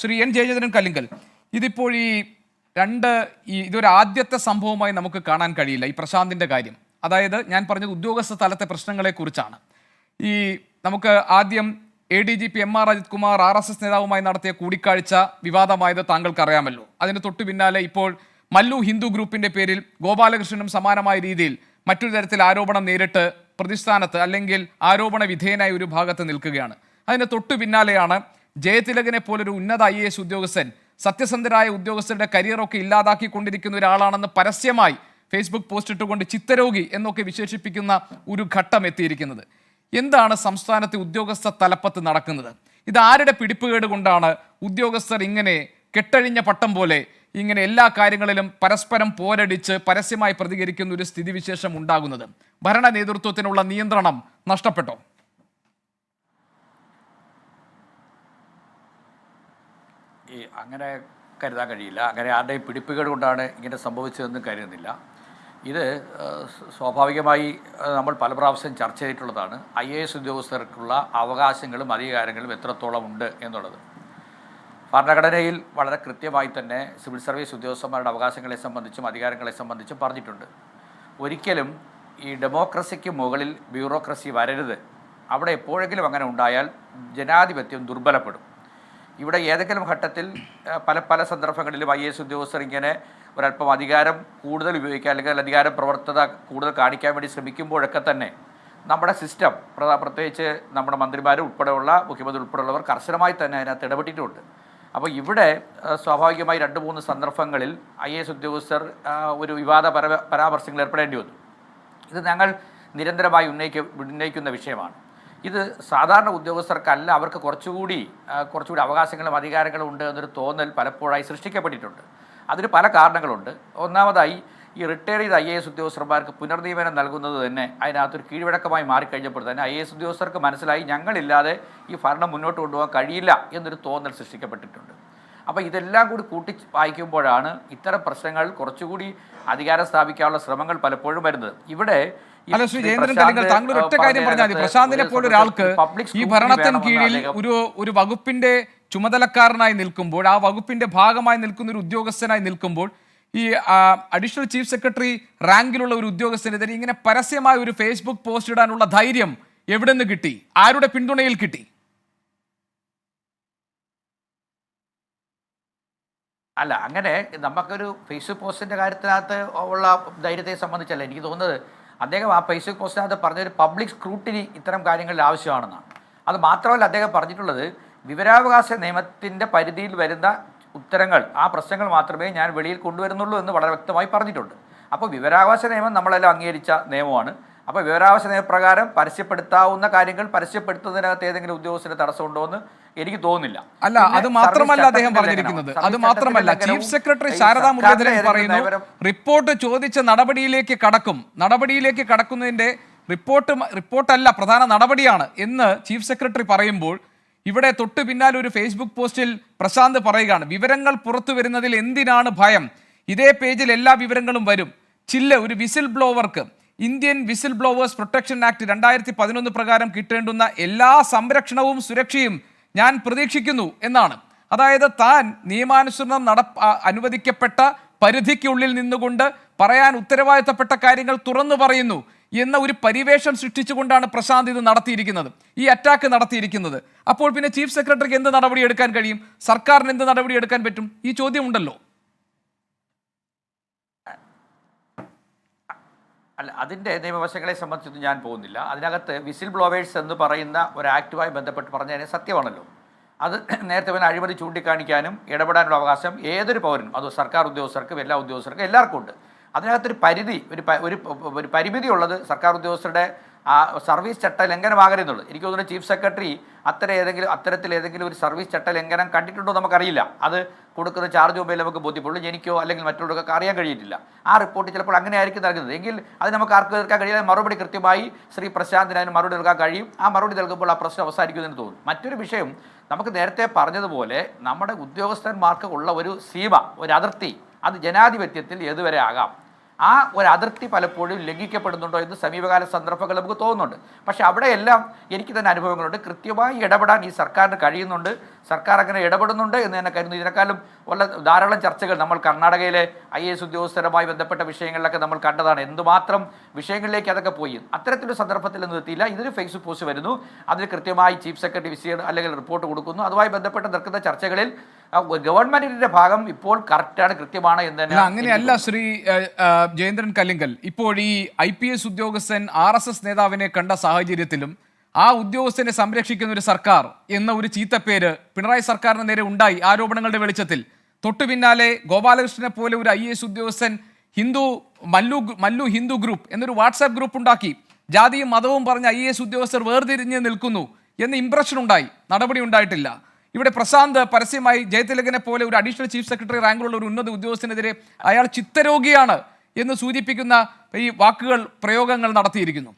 Shri N Jayachandran Kallingal ഇതിപ്പോൾ ഈ രണ്ട് ഈ ഇതൊരു ആദ്യത്തെ സംഭവമായി നമുക്ക് കാണാൻ കഴിയില്ല ഈ പ്രശാന്തിന്റെ കാര്യം. അതായത് ഞാൻ പറഞ്ഞത് ഉദ്യോഗസ്ഥ തലത്തെ പ്രശ്നങ്ങളെക്കുറിച്ചാണ്. ഈ നമുക്ക് ആദ്യം A D G P M R Ajith Kumar R S S നേതാവുമായി നടത്തിയ കൂടിക്കാഴ്ച വിവാദമായത് താങ്കൾക്കറിയാമല്ലോ. അതിന് തൊട്ടു പിന്നാലെ ഇപ്പോൾ മല്ലു ഹിന്ദു ഗ്രൂപ്പിന്റെ പേരിൽ ഗോപാലകൃഷ്ണനും സമാനമായ രീതിയിൽ മറ്റൊരു തരത്തിൽ ആരോപണം നേരിട്ട് പ്രതിസ്ഥാനത്ത് അല്ലെങ്കിൽ ആരോപണ വിധേയനായ ഒരു ഭാഗത്ത് നിൽക്കുകയാണ്. അതിന് തൊട്ടു പിന്നാലെയാണ് ജയതിലകനെ പോലൊരു ഉന്നത ഐ എ എസ് ഉദ്യോഗസ്ഥൻ സത്യസന്ധരായ ഉദ്യോഗസ്ഥരുടെ കരിയറൊക്കെ ഇല്ലാതാക്കിക്കൊണ്ടിരിക്കുന്ന ഒരാളാണെന്ന് പരസ്യമായി ഫേസ്ബുക്ക് പോസ്റ്റ് ഇട്ടുകൊണ്ട് ചിത്തരോഗി എന്നൊക്കെ വിശേഷിപ്പിക്കുന്ന ഒരു ഘട്ടം എത്തിയിരിക്കുന്നത്. എന്താണ് സംസ്ഥാനത്തെ ഉദ്യോഗസ്ഥ തലപ്പത്ത് നടക്കുന്നത്? ഇത് ആരുടെ പിടിപ്പുകേട് കൊണ്ടാണ് ഉദ്യോഗസ്ഥർ ഇങ്ങനെ കെട്ടഴിഞ്ഞ പട്ടം പോലെ ഇങ്ങനെ എല്ലാ കാര്യങ്ങളിലും പരസ്പരം പോരടിച്ച് പരസ്യമായി പ്രതികരിക്കുന്ന ഒരു സ്ഥിതിവിശേഷം ഉണ്ടാകുന്നത്? ഭരണ നേതൃത്വത്തിനുള്ള നിയന്ത്രണം നഷ്ടപ്പെട്ടോ? ഈ അങ്ങനെ കരുതാൻ കഴിയില്ല. അങ്ങനെ ആരുടെയും പിടിപ്പുകേട് കൊണ്ടാണ് ഇങ്ങനെ സംഭവിച്ചതെന്ന് കരുതുന്നില്ല. ഇത് സ്വാഭാവികമായി നമ്മൾ പല പ്രാവശ്യം ചർച്ച ചെയ്തിട്ടുള്ളതാണ്. ഐ എ എസ് ഉദ്യോഗസ്ഥർക്കുള്ള അവകാശങ്ങളും അധികാരങ്ങളും എത്രത്തോളം ഉണ്ട് എന്നുള്ളത്. ഭരണഘടനയിൽ വളരെ കൃത്യമായി തന്നെ സിവിൽ സർവീസ് ഉദ്യോഗസ്ഥന്മാരുടെ അവകാശങ്ങളെ സംബന്ധിച്ചും അധികാരങ്ങളെ സംബന്ധിച്ചും പറഞ്ഞിട്ടുണ്ട്. ഒരിക്കലും ഈ ഡെമോക്രസിക്ക് മുകളിൽ ബ്യൂറോക്രസി വരരുത്. അവിടെ എപ്പോഴെങ്കിലും അങ്ങനെ ഉണ്ടായാൽ ജനാധിപത്യം ദുർബലപ്പെടും. ഇവിടെ ഏതെങ്കിലും ഘട്ടത്തിൽ പല പല സന്ദർഭങ്ങളിലും ഐ എസ് ഉദ്യോഗസ്ഥർ ഇങ്ങനെ ഒരല്പം അധികാരം കൂടുതൽ ഉപയോഗിക്കാൻ അല്ലെങ്കിൽ അധികാരം പ്രവർത്തത കൂടുതൽ കാണിക്കാൻ വേണ്ടി ശ്രമിക്കുമ്പോഴൊക്കെ തന്നെ നമ്മുടെ സിസ്റ്റം പ്രത്യേകിച്ച് നമ്മുടെ മന്ത്രിമാർ ഉൾപ്പെടെയുള്ള മുഖ്യമന്ത്രി ഉൾപ്പെടെയുള്ളവർ കർശനമായി തന്നെ അതിനകത്ത് ഇടപെട്ടിട്ടുണ്ട്. അപ്പോൾ ഇവിടെ സ്വാഭാവികമായി രണ്ട് മൂന്ന് സന്ദർഭങ്ങളിൽ ഐ എസ് ഉദ്യോഗസ്ഥർ ഒരു വിവാദ പരാമർശങ്ങൾ ഏർപ്പെടേണ്ടി വന്നു. ഇത് ഞങ്ങൾ നിരന്തരമായി ഉന്നയിക്ക ഉന്നയിക്കുന്ന വിഷയമാണ്. ഇത് സാധാരണ ഉദ്യോഗസ്ഥർക്കല്ല അവർക്ക് കുറച്ചുകൂടി കുറച്ചുകൂടി അവകാശങ്ങളും അധികാരങ്ങളും ഉണ്ട് എന്നൊരു തോന്നൽ പലപ്പോഴായി സൃഷ്ടിക്കപ്പെട്ടിട്ടുണ്ട്. അതിന് പല കാരണങ്ങളുണ്ട്. ഒന്നാമതായി ഈ റിട്ടയർ ചെയ്ത ഐ എ എസ് ഉദ്യോഗസ്ഥന്മാർക്ക് പുനർനിയമനം നൽകുന്നത് തന്നെ അതിനകത്തൊരു കീഴ്വഴക്കമായി മാറിക്കഴിഞ്ഞപ്പോൾ തന്നെ ഐ എ എസ് ഉദ്യോഗസ്ഥർക്ക് മനസ്സിലായി ഞങ്ങളില്ലാതെ ഈ ഭരണം മുന്നോട്ട് കൊണ്ടുപോകാൻ കഴിയില്ല എന്നൊരു തോന്നൽ സൃഷ്ടിക്കപ്പെട്ടിട്ടുണ്ട്. അപ്പോൾ ഇതെല്ലാം കൂടി കൂട്ടി വായിക്കുമ്പോഴാണ് ഇത്തരം പ്രശ്നങ്ങൾ കുറച്ചുകൂടി അധികാരം സ്ഥാപിക്കാനുള്ള ശ്രമങ്ങൾ പലപ്പോഴും വരുന്നത്. ഇവിടെ അല്ല ശ്രീ ജയേന്ദ്രൻ കലിംഗൽ താങ്കൾ ഒറ്റ കാര്യം പറഞ്ഞാൽ മതി. പ്രശാന്തിനെ പോലെ ഒരാൾക്ക് ഈ ഭരണത്തിന് കീഴിൽ ഒരു ഒരു വകുപ്പിന്റെ ചുമതലക്കാരനായി നിൽക്കുമ്പോൾ ആ വകുപ്പിന്റെ ഭാഗമായി നിൽക്കുന്ന ഒരു ഉദ്യോഗസ്ഥനായി നിൽക്കുമ്പോൾ ഈ അഡീഷണൽ ചീഫ് സെക്രട്ടറി റാങ്കിലുള്ള ഒരു ഉദ്യോഗസ്ഥനെതിരെ ഇങ്ങനെ പരസ്യമായ ഒരു ഫേസ്ബുക്ക് പോസ്റ്റ് ഇടാനുള്ള ധൈര്യം എവിടെ നിന്ന് കിട്ടി? ആരുടെ പിന്തുണയിൽ കിട്ടി? അല്ല അങ്ങനെ നമുക്കൊരു ഫേസ്ബുക്ക് പോസ്റ്റിന്റെ കാര്യത്തിനകത്ത് ഉള്ള ധൈര്യത്തെ സംബന്ധിച്ചല്ല എനിക്ക് തോന്നുന്നത്. അദ്ദേഹം ആ ഫേസ്ബുക്ക് പോസ്റ്റിനകത്ത് പറഞ്ഞൊരു പബ്ലിക് സ്ക്രൂട്ടിനി ഇത്തരം കാര്യങ്ങളിൽ ആവശ്യമാണെന്നാണ്. അത് മാത്രമല്ല അദ്ദേഹം പറഞ്ഞിട്ടുള്ളത് വിവരാവകാശ നിയമത്തിന്റെ പരിധിയിൽ വരുന്ന ഉത്തരങ്ങൾ ആ പ്രശ്നങ്ങൾ മാത്രമേ ഞാൻ വെളിയിൽ കൊണ്ടുവരുന്നുള്ളൂ എന്ന് വളരെ വ്യക്തമായി പറഞ്ഞിട്ടുണ്ട്. അപ്പോൾ വിവരാവകാശ നിയമം നമ്മളെല്ലാം അംഗീകരിച്ച നിയമമാണ്. അപ്പോൾ വിവരാവകാശ നിയമപ്രകാരം പരസ്യപ്പെടുത്താവുന്ന കാര്യങ്ങൾ പരസ്യപ്പെടുത്തുന്നതിനകത്ത് ഏതെങ്കിലും ഉദ്യോഗസ്ഥന് തടസ്സമുണ്ടോ എന്ന് എനിക്ക് തോന്നുന്നില്ല. അല്ല അത് മാത്രമല്ല അദ്ദേഹം പറഞ്ഞിരിക്കുന്നത്. അത് മാത്രമല്ല ചീഫ് സെക്രട്ടറി ശാരദാ മുരളീധരൻ പറയുന്നു റിപ്പോർട്ട് ചോദിച്ച നടപടിയിലേക്ക് കടക്കും. നടപടിയിലേക്ക് കടക്കുന്നതിന്റെ റിപ്പോർട്ട് റിപ്പോർട്ടല്ല പ്രധാന നടപടിയാണ് എന്ന് ചീഫ് സെക്രട്ടറി പറയുമ്പോൾ ഇവിടെ തൊട്ടു പിന്നാലെ ഒരു ഫേസ്ബുക്ക് പോസ്റ്റിൽ പ്രശാന്ത് പറയുകയാണ് വിവരങ്ങൾ പുറത്തു വരുന്നതിൽ എന്തിനാണ് ഭയം? ഇതേ പേജിൽ എല്ലാ വിവരങ്ങളും വരും. ചില്ല ഒരു whistle ബ്ലോവർക്ക് Indian whistle blowers protection act രണ്ടായിരത്തി പതിനൊന്ന് പ്രകാരം കിട്ടേണ്ടുന്ന എല്ലാ സംരക്ഷണവും സുരക്ഷയും ഞാൻ പ്രതീക്ഷിക്കുന്നു എന്നാണ്. അതായത് താൻ നിയമാനുസരണം നട അനുവദിക്കപ്പെട്ട പരിധിക്കുള്ളിൽ നിന്നുകൊണ്ട് പറയാൻ ഉത്തരവാദിത്തപ്പെട്ട കാര്യങ്ങൾ തുറന്നു പറയുന്നു എന്ന ഒരു പരിവേഷം സൃഷ്ടിച്ചുകൊണ്ടാണ് പ്രശാന്ത് ഇത് നടത്തിയിരിക്കുന്നത്. ഈ അറ്റാക്ക് നടത്തിയിരിക്കുന്നത്. അപ്പോൾ പിന്നെ ചീഫ് സെക്രട്ടറിക്ക് എന്ത് നടപടി എടുക്കാൻ കഴിയും? സർക്കാരിന് എന്ത് നടപടി എടുക്കാൻ പറ്റും? ഈ ചോദ്യം അല്ല അതിന്റെ നിയമവശങ്ങളെ സംബന്ധിച്ചൊന്നും ഞാൻ പോകുന്നില്ല. അതിനകത്ത് വിസിൽ ബ്ലോവേഴ്സ് എന്ന് പറയുന്ന ഒരു ആക്റ്റുമായി ബന്ധപ്പെട്ട് പറഞ്ഞതിന് സത്യമാണല്ലോ. അത് നേരത്തെ പിന്നെ അഴിമതി ചൂണ്ടിക്കാണിക്കാനും ഇടപെടാനുള്ള അവകാശം ഏതൊരു പൗരനും അത് സർക്കാർ ഉദ്യോഗസ്ഥർക്കും എല്ലാ ഉദ്യോഗസ്ഥർക്കും എല്ലാവർക്കും ഉണ്ട്. അതിനകത്തൊരു പരിധി ഒരു ഒരു പരിമിതി ഉള്ളത് സർക്കാർ ഉദ്യോഗസ്ഥരുടെ ആ സർവീസ് ചട്ട ലംഘനമാകരുന്നുള്ളൂ എനിക്ക് തോന്നുന്നു ചീഫ് സെക്രട്ടറി അത്തരം ഏതെങ്കിലും അത്തരത്തിൽ ഏതെങ്കിലും ഒരു സർവീസ് ചട്ട ലംഘനം കണ്ടിട്ടുണ്ടോ നമുക്കറിയില്ല. അത് കൊടുക്കുന്ന ചാർജ് മൊബൈൽ നമുക്ക് ബോധ്യപ്പെടുള്ളൂ. എനിക്കോ അല്ലെങ്കിൽ മറ്റുള്ളവർക്കൊക്കെ അറിയാൻ കഴിയിട്ടില്ല ആ റിപ്പോർട്ട് ചിലപ്പോൾ അങ്ങനെ ആയിരിക്കും നൽകുന്നത്. എങ്കിൽ അത് നമുക്ക് ആർക്ക് തീർക്കാൻ കഴിയില്ല. മറുപടി കൃത്യമായി ശ്രീ പ്രശാന്തിന് അതിന് മറുപടി നൽകാൻ കഴിയും. ആ മറുപടി നൽകുമ്പോൾ ആ പ്രശ്നം അവസാനിക്കുമെന്ന് തോന്നുന്നു മറ്റൊരു വിഷയം നമുക്ക് നേരത്തെ പറഞ്ഞതുപോലെ നമ്മുടെ ഉദ്യോഗസ്ഥന്മാർക്ക് ഉള്ള ഒരു സീമ ഒരു അതിർത്തി അത് ജനാധിപത്യത്തിൽ ഏതുവരെ ആകാം? ആ ഒരു അതിർത്തി പലപ്പോഴും ലംഘിക്കപ്പെടുന്നുണ്ടോ എന്ന് സമീപകാല സന്ദർഭങ്ങൾ നമുക്ക് തോന്നുന്നുണ്ട്. പക്ഷേ അവിടെയെല്ലാം എനിക്ക് തന്നെ അനുഭവങ്ങളുണ്ട്. കൃത്യമായി ഇടപെടാൻ ഈ സർക്കാരിന് കഴിയുന്നുണ്ട്. സർക്കാർ അങ്ങനെ ഇടപെടുന്നുണ്ട് എന്ന് തന്നെ കരുതുന്നു. ഇതിനേക്കാളും ഉള്ള ധാരാളം ചർച്ചകൾ നമ്മൾ കർണാടകയിലെ ഐ എസ് ഉദ്യോഗസ്ഥരുമായി ബന്ധപ്പെട്ട വിഷയങ്ങളിലൊക്കെ നമ്മൾ കണ്ടതാണ്. എന്തുമാത്രം വിഷയങ്ങളിലേക്ക് അതൊക്കെ പോയി. അത്തരത്തിലൊരു സന്ദർഭത്തിൽ ഒന്നും എത്തിയില്ല. ഇതിന് ഫേസ്ബുക്ക് പോസ്റ്റ് വരുന്നു. അതിൽ കൃത്യമായി ചീഫ് സെക്രട്ടറി വിസിയ അല്ലെങ്കിൽ റിപ്പോർട്ട് കൊടുക്കുന്നു. അതുമായി ബന്ധപ്പെട്ട് നിൽക്കുന്ന ചർച്ചകളിൽ ഗവൺമെന്റിന്റെ ഭാഗം ഇപ്പോൾ കറക്റ്റാണ് കൃത്യമാണ് എന്ന് തന്നെ അങ്ങനെയല്ല ശ്രീ ജയേന്ദ്രൻ കല്ലിങ്കൽ. ഇപ്പോൾ ഈ ഐ പി എസ് ഉദ്യോഗസ്ഥൻ ആർ എസ് എസ് നേതാവിനെ കണ്ട സാഹചര്യത്തിലും ആ ഉദ്യോഗസ്ഥനെ സംരക്ഷിക്കുന്ന ഒരു സർക്കാർ എന്ന ഒരു ചീത്തപ്പേര് പിണറായി സർക്കാരിന് നേരെ ഉണ്ടായി ആരോപണങ്ങളുടെ വെളിച്ചത്തിൽ. തൊട്ടു പിന്നാലെ ഗോപാലകൃഷ്ണനെ പോലെ ഒരു ഐ എസ് ഉദ്യോഗസ്ഥൻ ഹിന്ദു മല്ലു മല്ലു ഹിന്ദു ഗ്രൂപ്പ് എന്നൊരു വാട്സാപ്പ് ഗ്രൂപ്പ് ഉണ്ടാക്കി. ജാതിയും മതവും പറഞ്ഞ് ഐ എസ് ഉദ്യോഗസ്ഥർ വേർതിരിഞ്ഞ് നിൽക്കുന്നു എന്ന ഇംപ്രഷൻ ഉണ്ടായി നടപടി ഉണ്ടായിട്ടില്ല. ഇവിടെ പ്രശാന്ത് പരസ്യമായി ജയതിലകനെ പോലെ ഒരു അഡീഷണൽ ചീഫ് സെക്രട്ടറി റാങ്കിലുള്ള ഒരു ഉന്നത ഉദ്യോഗസ്ഥനെതിരെ അയാൾ ചിത്തരോഗിയാണ് എന്ന് സൂചിപ്പിക്കുന്ന ഈ വാക്കുകൾ പ്രയോഗങ്ങൾ നടത്തിയിരിക്കുന്നു.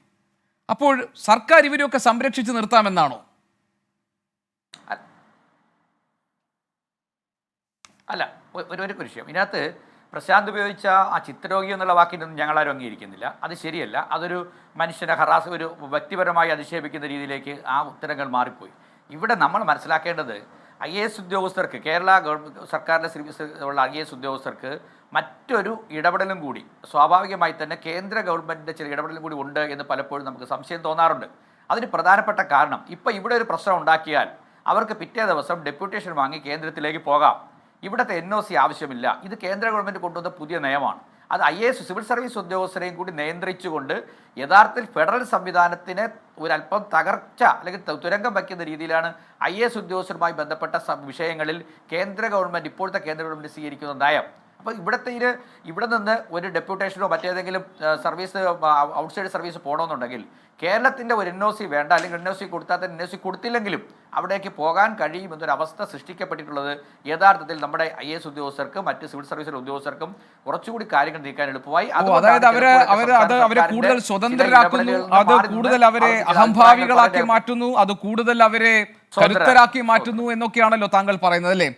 അപ്പോൾ സർക്കാർ ഇവരെയൊക്കെ സംരക്ഷിച്ച് നിർത്താമെന്നാണോ? അല്ല ഒരു ഒരു വിഷയം ഇതിനകത്ത് പ്രശാന്ത് ഉപയോഗിച്ച ആ ചിത്രരോഗി എന്നുള്ള വാക്കിനൊന്നും ഞങ്ങളാരും അംഗീകരിക്കുന്നില്ല. അത് ശരിയല്ല. അതൊരു മനുഷ്യനെ ഹറാസ് ഒരു വ്യക്തിപരമായി അധിക്ഷേപിക്കുന്ന രീതിയിലേക്ക് ആ ഉത്തരങ്ങൾ മാറിപ്പോയി. ഇവിടെ നമ്മൾ മനസ്സിലാക്കേണ്ടത് ഐ എ എസ് ഉദ്യോഗസ്ഥർക്ക് കേരള സർക്കാരിന്റെ ഉള്ള ഐ എ എസ് ഉദ്യോഗസ്ഥർക്ക് മറ്റൊരു ഇടപെടലും കൂടി സ്വാഭാവികമായി തന്നെ കേന്ദ്ര ഗവൺമെന്റിന്റെ ചില ഇടപെടലും കൂടി ഉണ്ട് എന്ന് പലപ്പോഴും നമുക്ക് സംശയം തോന്നാറുണ്ട്. അതിന് പ്രധാനപ്പെട്ട കാരണം ഇപ്പോൾ ഇവിടെ ഒരു പ്രശ്നം ഉണ്ടാക്കിയാൽ അവർക്ക് പിറ്റേ ദിവസം ഡെപ്യൂട്ടേഷൻ വാങ്ങി കേന്ദ്രത്തിലേക്ക് പോകാം. ഇവിടുത്തെ എൻ ഒ സി ആവശ്യമില്ല. ഇത് കേന്ദ്ര ഗവൺമെന്റ് കൊണ്ടുവന്ന പുതിയ നയമാണ് അത് I A S civil service ഉദ്യോഗസ്ഥരെയും കൂടി നിയന്ത്രിച്ചുകൊണ്ട് യഥാർത്ഥത്തിൽ ഫെഡറൽ സംവിധാനത്തിനെ ഒരല്പം തകർച്ച അല്ലെങ്കിൽ തുരങ്കം വയ്ക്കുന്ന രീതിയിലാണ് ഐ എസ് ഉദ്യോഗസ്ഥരുമായി ബന്ധപ്പെട്ട വിഷയങ്ങളിൽ കേന്ദ്ര ഗവൺമെന്റ് ഇപ്പോഴത്തെ കേന്ദ്ര ഗവൺമെന്റ് സ്വീകരിക്കുന്ന നയം. അപ്പോൾ ഇവിടുത്തെ ഇവിടെ നിന്ന് ഒരു ഡെപ്യൂട്ടേഷനോ മറ്റേതെങ്കിലും സർവീസ് ഔട്ട്സൈഡ് സർവീസ് പോകണമെന്നുണ്ടെങ്കിൽ കേരളത്തിന്റെ ഒരു എൻ ഒ സി വേണ്ട അല്ലെങ്കിൽ എൻ ഒ സി കൊടുത്താൽ തന്നെ എൻ ഒ സി കൊടുത്തില്ലെങ്കിലും അവിടേക്ക് പോകാൻ കഴിയുമെന്നൊരു അവസ്ഥ സൃഷ്ടിക്കപ്പെട്ടിട്ടുള്ളത് യഥാർത്ഥത്തിൽ നമ്മുടെ ഐ എസ് ഉദ്യോഗസ്ഥർക്കും മറ്റ് സിവിൽ സർവീസിലെ ഉദ്യോഗസ്ഥർക്കും കുറച്ചുകൂടി കാര്യങ്ങൾ നീക്കാൻ എളുപ്പമായി. അതായത് അവരെ അവരെ അത് അവരെ കൂടുതൽ സ്വതന്ത്രരാക്കുന്നു അത് കൂടുതൽ അവരെ അഹംഭാവികളാക്കി മാറ്റുന്നു അത് കൂടുതൽ അവരെ കരുത്തരാക്കി മാറ്റുന്നു എന്നൊക്കെയാണല്ലോ താങ്കൾ പറയുന്നത് അല്ലേ?